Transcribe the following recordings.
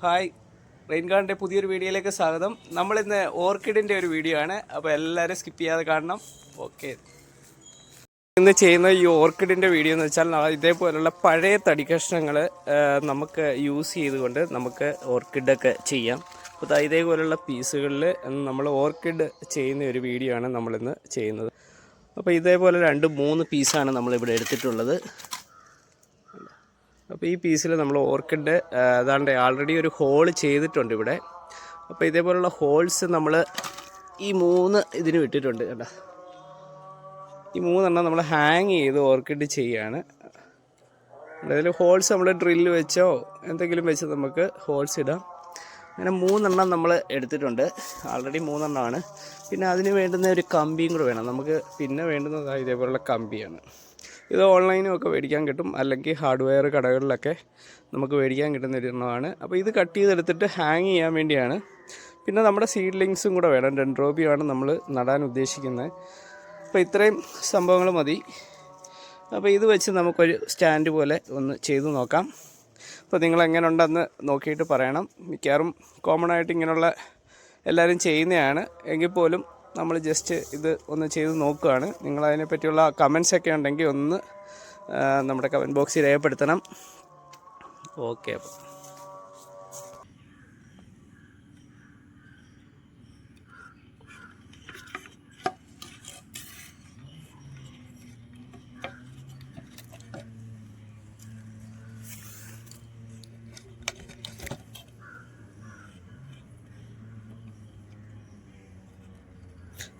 Hi. റെയിൻകാറിന്റെ പുതിയൊരു വീഡിയോയിലേക്ക് സ്വാഗതം. നമ്മളിന്ന് ഓർക്കിഡിന്റെ ഒരു വീഡിയോ ആണ്. അപ്പോൾ എല്ലാവരും സ്കിപ്പ് ചെയ്യാതെ കാണണം. ഓക്കെ. ഇന്ന് ചെയ്യുന്ന ഈ ഓർക്കിഡിന്റെ വീഡിയോ എന്ന് വെച്ചാൽ ഇതേപോലുള്ള പഴയ തടി കഷ്ണങ്ങൾ നമുക്ക് യൂസ് ചെയ്തുകൊണ്ട് നമുക്ക് ഓർക്കിഡൊക്കെ ചെയ്യാം. അപ്പോൾ ഇതേപോലുള്ള പീസുകളിൽ നമ്മൾ ഓർക്കിഡ് ചെയ്യുന്ന ഒരു വീഡിയോ ആണ് നമ്മളിന്ന് ചെയ്യുന്നത്. അപ്പോൾ ഇതേപോലെ രണ്ട് മൂന്ന് പീസാണ് നമ്മളിവിടെ എടുത്തിട്ടുള്ളത്. അപ്പോൾ ഈ പീസിൽ നമ്മൾ ഓർക്കിഡ് അതാണ്ട് ആൾറെഡി ഒരു ഹോൾ ചെയ്തിട്ടുണ്ട് ഇവിടെ. അപ്പോൾ ഇതേപോലുള്ള ഹോൾസ് നമ്മൾ ഈ മൂന്ന് ഇതിന് വിട്ടിട്ടുണ്ട് കേട്ടോ. ഈ മൂന്നെണ്ണം നമ്മൾ ഹാങ് ചെയ്ത് ഓർക്കിഡ് ചെയ്യാണ്. അതിൽ ഹോൾസ് നമ്മൾ ഡ്രില്ല് വെച്ചോ എന്തെങ്കിലും വെച്ച് നമുക്ക് ഹോൾസ് ഇടാം. അങ്ങനെ മൂന്നെണ്ണം നമ്മൾ എടുത്തിട്ടുണ്ട്. ആൾറെഡി മൂന്നെണ്ണമാണ്. പിന്നെ അതിന് വേണ്ടുന്ന ഒരു കമ്പിയും കൂടെ വേണം. നമുക്ക് പിന്നെ വേണ്ടുന്നത് ഇതേപോലുള്ള കമ്പിയാണ്. ഇത് ഓൺലൈനും ഒക്കെ മേടിക്കാൻ കിട്ടും. അല്ലെങ്കിൽ ഹാർഡ്വെയർ കടകളിലൊക്കെ നമുക്ക് മേടിക്കാൻ കിട്ടുന്ന ഒരു എണ്ണമാണ് അപ്പോൾ ഇത് കട്ട് ചെയ്തെടുത്തിട്ട് ഹാങ് ചെയ്യാൻ വേണ്ടിയാണ്. പിന്നെ നമ്മുടെ സീഡ്ലിങ്സും കൂടെ വേണം. ഡെൻഡ്രോബിയാണ് നമ്മൾ നടാൻ ഉദ്ദേശിക്കുന്നത്. അപ്പോൾ ഇത്രയും സംഭവങ്ങൾ മതി. അപ്പോൾ ഇത് വെച്ച് നമുക്കൊരു സ്റ്റാൻഡ് പോലെ ഒന്ന് ചെയ്തു നോക്കാം. അപ്പോൾ നിങ്ങൾ എങ്ങനെ ഉണ്ടെന്ന് നോക്കിയിട്ട് പറയണം. മിക്കവാറും കോമൺ ആയിട്ട് ഇങ്ങനെയുള്ള എല്ലാവരും ചെയ്യുന്നതാണ്. എങ്കിൽ പോലും നമ്മൾ ജസ്റ്റ് ഇത് ഒന്ന് ചെയ്ത് നോക്കുകയാണ്. നിങ്ങൾ അതിനെപ്പറ്റിയുള്ള കമൻസ് ഒക്കെ ഉണ്ടെങ്കിൽ ഒന്ന് നമ്മുടെ കമന്റ് ബോക്സിൽ രേഖപ്പെടുത്തണം. ഓക്കെ അപ്പോൾ.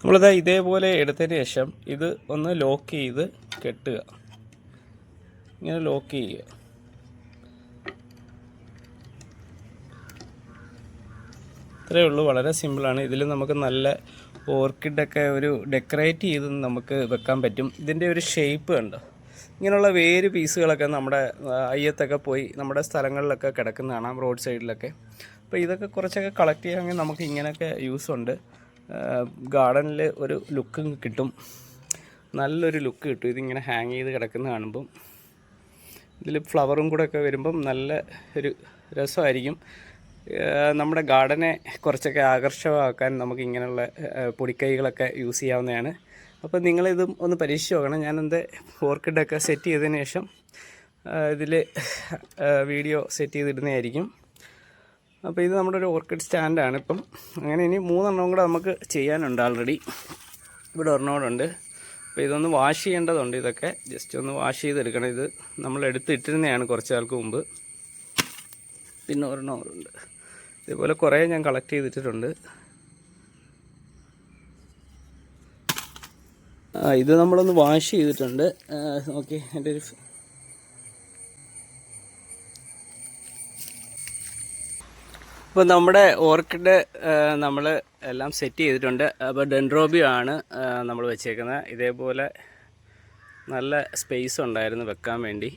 നമ്മളിത് ഇതേപോലെ എടുത്തതിന് ശേഷം ഇത് ഒന്ന് ലോക്ക് ചെയ്ത് കെട്ടുക. ഇങ്ങനെ ലോക്ക് ചെയ്യുക. ഇത്രയേ ഉള്ളൂ. വളരെ സിമ്പിളാണ്. ഇതിൽ നമുക്ക് നല്ല ഓർക്കിഡൊക്കെ ഒരു ഡെക്കറേറ്റ് ചെയ്ത് നമുക്ക് വെക്കാൻ പറ്റും. ഇതിന്റെ ഒരു ഷേപ്പ് കണ്ടോ? ഇങ്ങനെയുള്ള വേര് പീസുകളൊക്കെ നമ്മുടെ അയ്യത്തൊക്കെ പോയി നമ്മുടെ സ്ഥലങ്ങളിലൊക്കെ കിടക്കുന്ന കാണാം റോഡ് സൈഡിലൊക്കെ. അപ്പോൾ ഇതൊക്കെ കുറച്ചൊക്കെ കളക്ട് ചെയ്യാമെങ്കിൽ നമുക്ക് ഇങ്ങനെയൊക്കെ യൂസ് ഉണ്ട്. ഗാർഡനിൽ ഒരു ലുക്ക് കിട്ടും. നല്ലൊരു ലുക്ക് കിട്ടും. ഇതിങ്ങനെ ഹാങ് ചെയ്ത് കിടക്കുന്ന കാണുമ്പം. ഇതിൽ ഫ്ലവറും കൂടെ ഒക്കെ വരുമ്പം നല്ല ഒരു രസമായിരിക്കും. നമ്മുടെ ഗാർഡനെ കുറച്ചൊക്കെ ആകർഷകമാക്കാൻ നമുക്ക് ഇങ്ങനെയുള്ള പൊടിക്കൈകളൊക്കെ യൂസ് ചെയ്യാവുന്നതാണ്. അപ്പോൾ നിങ്ങളിതും ഒന്ന് പരീക്ഷിച്ച് നോക്കണം. ഞാനെന്റെ ഓർക്കിഡൊക്കെ സെറ്റ് ചെയ്തതിന് ശേഷം ഇതിൽ വീഡിയോ സെറ്റ് ചെയ്തിടുന്നതായിരിക്കും. അപ്പോൾ ഇത് നമ്മുടെ ഒരു ഓർക്കിഡ് സ്റ്റാൻഡാണ്. ഇപ്പം അങ്ങനെ ഇനി മൂന്നെണ്ണം കൂടെ നമുക്ക് ചെയ്യാനുണ്ട് ആൾറെഡി ഇവിടെ ഒരെണ്ണോടുണ്ട് അപ്പോൾ ഇതൊന്ന് വാഷ് ചെയ്യേണ്ടതുണ്ട്. ഇതൊക്കെ ജസ്റ്റ് ഒന്ന് വാഷ് ചെയ്തെടുക്കണം. ഇത് നമ്മൾ എടുത്തിട്ടിരുന്നതാണ് കുറച്ച് നാൾക്ക് മുമ്പ്. പിന്നെ ഒരെണ്ണം ഉണ്ട് കുറേ ഞാൻ കളക്ട് ചെയ്തിട്ടുണ്ട് ഇത് നമ്മളൊന്ന് വാഷ് ചെയ്തിട്ടുണ്ട്. ഓക്കെ എന്റെ ഒരു ഇപ്പോൾ നമ്മുടെ ഓർക്കിഡ് നമ്മൾ എല്ലാം സെറ്റ് ചെയ്തിട്ടുണ്ട്. അപ്പോൾ ഡെൻഡ്രോബിയോ ആണ് നമ്മൾ വെച്ചേക്കുന്നത്. ഇതേപോലെ നല്ല സ്പേസ് ഉണ്ടായിരുന്നു വെക്കാൻ വേണ്ടി.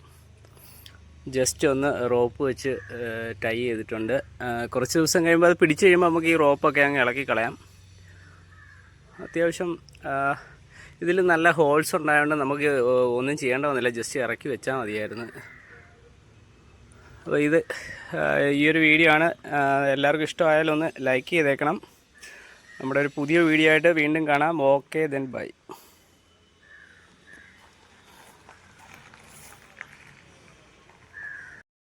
ജസ്റ്റ് ഒന്ന് റോപ്പ് വെച്ച് ടൈ ചെയ്തിട്ടുണ്ട്. കുറച്ച് ദിവസം കഴിയുമ്പോൾ അത് പിടിച്ചു കഴിയുമ്പോൾ നമുക്ക് ഈ റോപ്പൊക്കെ അങ്ങ് ഇളക്കി കളയാം. അത്യാവശ്യം ഇതിൽ നല്ല ഹോൾസ് ഉണ്ടായതുകൊണ്ട് നമുക്ക് ഒന്നും ചെയ്യേണ്ട വന്നില്ല. ജസ്റ്റ് ഇറക്കി വെച്ചാൽ മതിയായിരുന്നു. അപ്പോൾ ഇത് ഈ ഒരു വീഡിയോ ആണ്. എല്ലാവർക്കും ഇഷ്ടമായാലൊന്ന് ലൈക്ക് ചെയ്തേക്കണം. നമ്മുടെ ഒരു പുതിയ വീഡിയോ ആയിട്ട് വീണ്ടും കാണാം. Okay then bye.